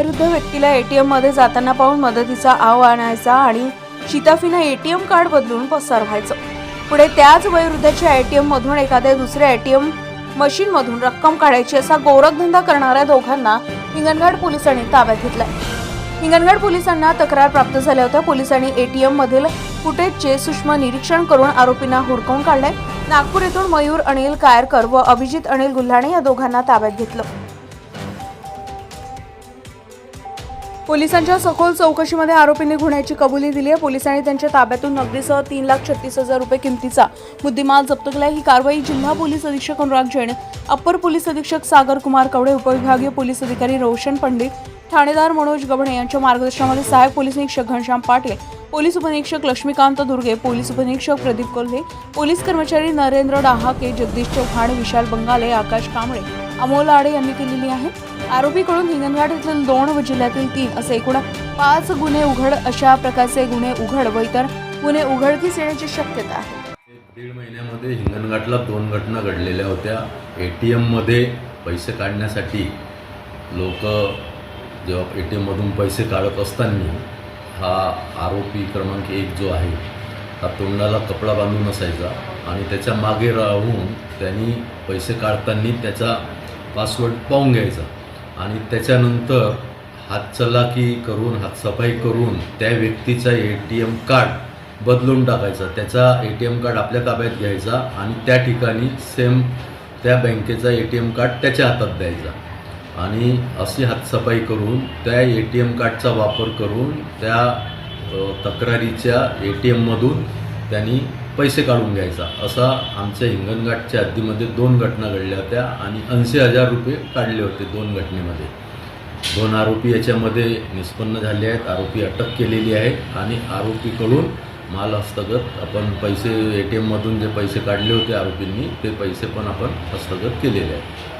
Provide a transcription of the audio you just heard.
वयोवृद्ध व्यक्तीला एटीएममध्ये जाताना पाहून मदतीचा आव आणायचा आणि शिताफीनं एटीएम कार्ड बदलून पसार व्हायचं. पुढे त्याच वयोवृद्धाच्या एटीएम मधून एखाद्या दुसऱ्या एटीएम मशीन मधून रक्कम काढायची असा गोरखधंदा करणाऱ्या दोघांना हिंगणघाट पोलिसांनी ताब्यात घेतलाय. हिंगणघाट पोलिसांना तक्रार प्राप्त झाल्या होत्या. पोलिसांनी एटीएम मधील फुटेजचे सूक्ष्म निरीक्षण करून आरोपींना हुडकवून काढले नागपूर येथून मयूर अनिल कायरकर व अभिजित अनिल गुल्हाणे या दोघांना ताब्यात घेतलं. पोलिसांच्या सखोल चौकशीमध्ये आरोपींनी गुन्ह्याची कबुली दिली आहे. पोलिसांनी त्यांच्या ताब्यातून नगदीसह तीन लाख छत्तीस हजार रुपये किमतीचा मुद्देमाल जप्त केला ही कारवाई जिल्हा पोलीस अधीक्षक अनुराग जैन अप्पर पोलीस अधीक्षक सागर कुमार कवडे उपविभागीय पोलीस अधिकारी रोशन पंडित ठाणेदार मनोज गबणे यांच्या मार्गदर्शनामध्ये सहाय्यक पोलीस निरीक्षक घनश्याम पाटील पोलीस उपनिरीक्षक लक्ष्मीकांत दुर्गे पोलीस उपनिरीक्षक प्रदीप कोल्हे पोलीस कर्मचारी नरेंद्र डहाके जगदीश चव्हाण विशाल बंगाले आकाश कांबळे अमोल आडे यांनी केलेली आहे. आरोपीकडून हिंगणघाट येथील दोन व जिल्ह्यातील तीन असे एकूण पाच गुन्हे उघड अशा प्रकारचे गुन्हे उघड व इतर गुन्हे उघडकीस येण्याची शक्यता आहे. दीड महिन्यामध्ये हिंगणघाटला दोन घटना घडलेल्या होत्या. ए टी एममध्ये पैसे काढण्यासाठी लोक जेव्हा ए टी एममधून पैसे काढत असताना हा आरोपी क्रमांक एक जो आहे हा तोंडाला कपडा बांधून असायचा आणि त्याच्यामागे राहून त्यांनी पैसे काढताना त्याचा पासवर्ड पाहून घ्यायचा. आणि त्याच्यानंतर हातचलाकी करून हातसफाई करून त्या व्यक्तीचा ए टी एम कार्ड बदलून टाकायचा. त्याचा ए टी एम कार्ड आपल्या ताब्यात घ्यायचा आणि त्या ठिकाणी सेम त्या बँकेचा ए टी एम कार्ड त्याच्या हातात द्यायचा. आणि अशी हातसफाई करून त्या ए टी एम कार्डचा वापर करून त्या तक्रारीच्या ए टी एममधून त्यांनी पैसे काढून घ्यायचा. असा आमच्या हिंगणघाटच्या हद्दीमध्ये दोन घटना घडल्या होत्या आणि ऐंशी हजार रुपये काढले होते दोन घटनेमध्ये. दोन आरोपी याच्यामध्ये निष्पन्न झाले आहेत आरोपी अटक केलेली आहे आणि आरोपीकडून माल हस्तगत आपण पैसे ए टी एममधून जे पैसे काढले होते आरोपींनी ते पैसे पण आपण हस्तगत केलेले आहेत.